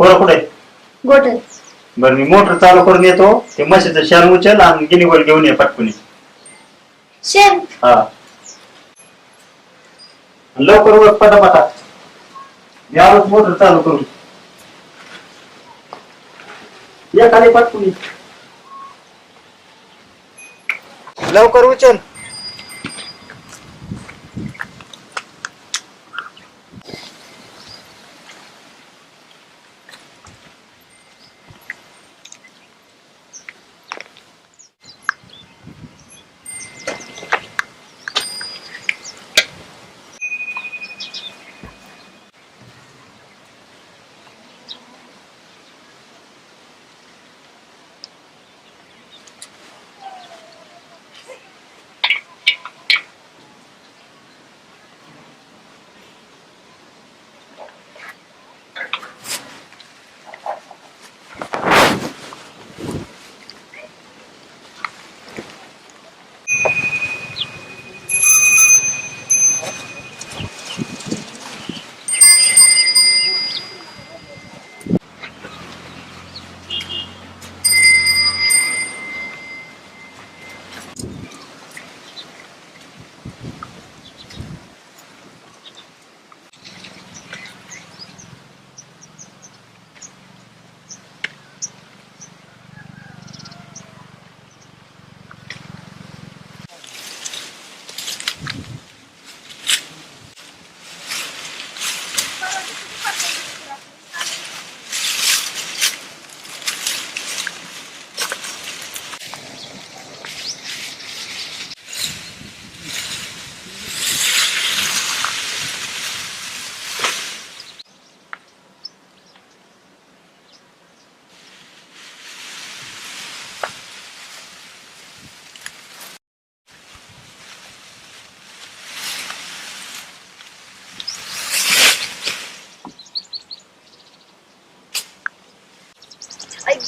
खोरं कुठे? बरं मी मोटर चालू करून येतो. ते म्हशीचं शान उचल आणि गिनी गोल घेऊन ये पटकुनी. शेण? हा. लवकर वर पटापटा. मी आलोच मोटर चालू करून. या खाली पटकुनी. लवकर उचल.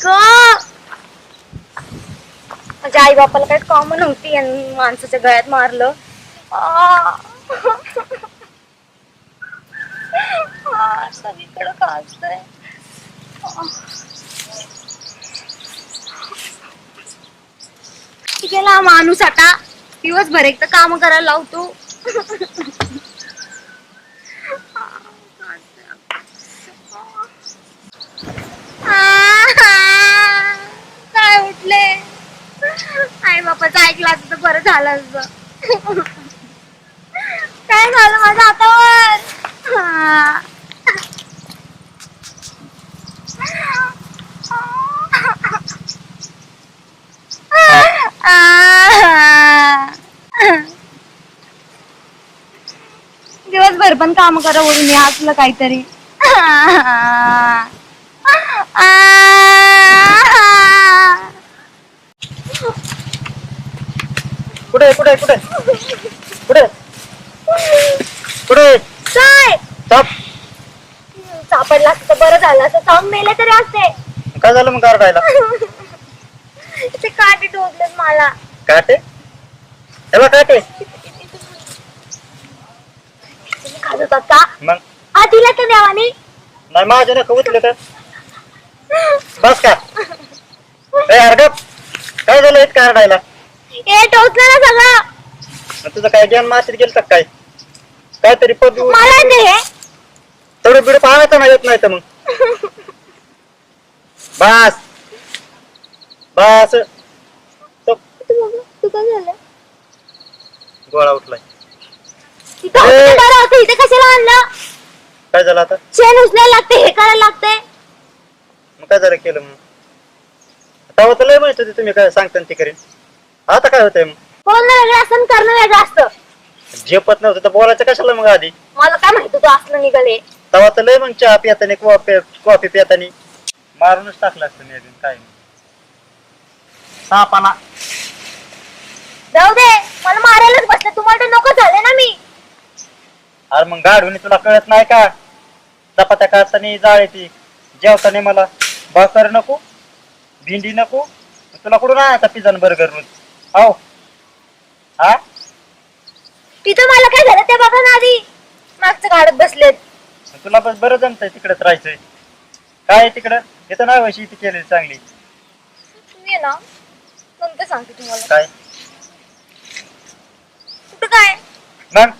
माझ्या म्हणजे आई बापाला काही कॉमन नव्हती आणि माणसाच्या गळ्यात मारलं. आ. आ, सगळीकडं खाजतंय. गेला माणूस आता. दिवसभर एक तर काम करायला लावतो काय उठले आई बापाचं ऐकलं असतं तर बरं झालं असतं काय झालं? हातावर हा. दिवसभर पण काम करा वरून या असलं काहीतरी. कुठे कुठे कुठे? कुठे? कुठे? काय? चाप सापडला असतं तर बरं झालं असं सांग मेले तरी असते. काय झालं मग गारडायला ते काटे टोचलेत मला. काटे? तेव्हा काटे. तुम्ही खात होतात का? मग? हा दिला तर देवानी नाही माझ्या तर. बस का? ए हरगप काय झालं इतकं हरडायला टोचलं ना सगळं. मग तुझं काय ज्ञान मातीत गेलं काय? काहीतरी पद मला ते थोडं बिड पाहायचं नाही येत नाही तर मग. बस. बस. तो तू काय झालं गोळा उठलाय. इथं होतं तर बरं होतं इथे कशाला आणलं? काय झालं आता? शेण उचलायला लागते हे करायला लागते मग काय झालं केलं मग? तेव्हा तर लय माहीत होती तुम्ही काय सांगता ते करेन? आता काय होतंय? मग बोलणं वेगळं असतं आणि करणं वेगळं असतं. झेपत नव्हतं तर बोलायचं कशाला मग आधी? मला काय माहिती तू असलं निघाले. तेव्हा तर लय मग चहा पितानी कॉफी पितानी मारूनच टाकलं असतं मी अजून काय. सापाला. जाऊ दे मला मारायलाच बसलं तुम्हाला नको झाले ना मी. अरे मग गाढवणी तुला कळत नाही का? चपात्या काढताना जाळ येते जेवताना मला. भाकर नको भेंडी नको तुला कुठून आता पिझ्झा बर्गर रोज हो. हा? तिथं मला काय झालं ते बघा ना आधी? मागचं काढत बसलेत. तुला बस बरं जमतंय तिकडेच राहायचंय. काय तिकडं? तिथं नाही वशी शेती केलेली चांगली. तुम्ही आहे ना नंतर सांगते तुम्हाला. काय? कुठं काय? मग?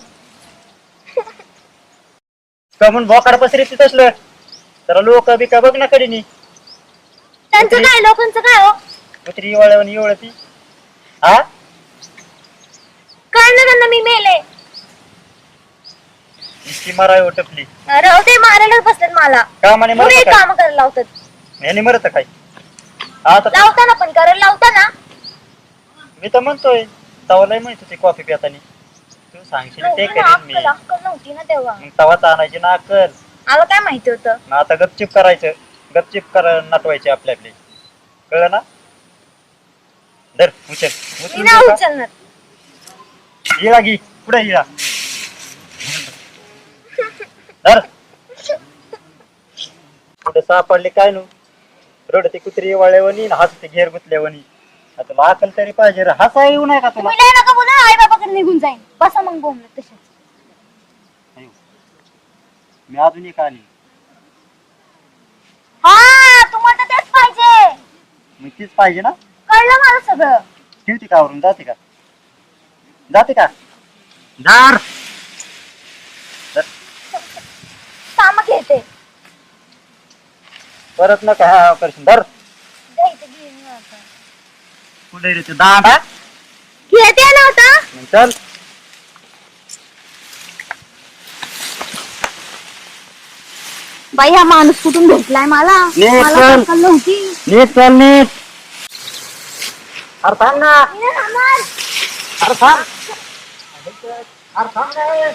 का म्हणून बोकाड पसरीत तसलं तर लोक बिका बघ ना कडीनी. त्यांचं काय लोकांचं काय हो? कुत्री वळवून एवढती हा कळलं त्यांना मी मेले इतकी माराय टपली राहू दे मारायलाच बसलेत मला कामाने पुढे मरत काय काम करायला लावतात याने मरत काय आता लावताना पण करायला लावताना मी तर म्हणतोय तवालाही म्हणत होती कॉफी पितानी तू सांगशील ते नव्हती ना, करेन मी अक्कल अक्कल नव्हती ना तेव्हा मग तवाच आणायची ना अक्कल मला काय माहिती होतं मग आता गपचिप करायचं गपचिप कर नटवायचे आपले आपले कळलं ना धर उचल. मी उचलून नाही? उचलणार. हिळा घे. पुढे हिळा धर. कुठे सापडले काय नु? रडते कुत्री वाळेवणी हसते घेर गुतल्यावणी आता तुला अकल तरी पाहिजे रे. हसा येऊ नये का तुला? तुम्ही लय नका बोला आई बाबाकडे निघून जाईन. बसा मग बोंबलत तशाच. मी अजून एक आली. हा तुम्हाला तर तेच पाहिजे. मग तीच पाहिजे ना? कळलं मला सगळं. ठेवते का आवरून? जाते का? जाते का? धार. काम घेते परत नका हा करशील धर. द्यायचं आता. कुठे रे ते दांडा घेते ना आता. मग चल. बाई हा माणूस कुठून भेटलाय मला? नीट मला चल. अक्कल नव्हती नीट चल नीट. अरे थांब ना. अरे थांब अरे थांब रे.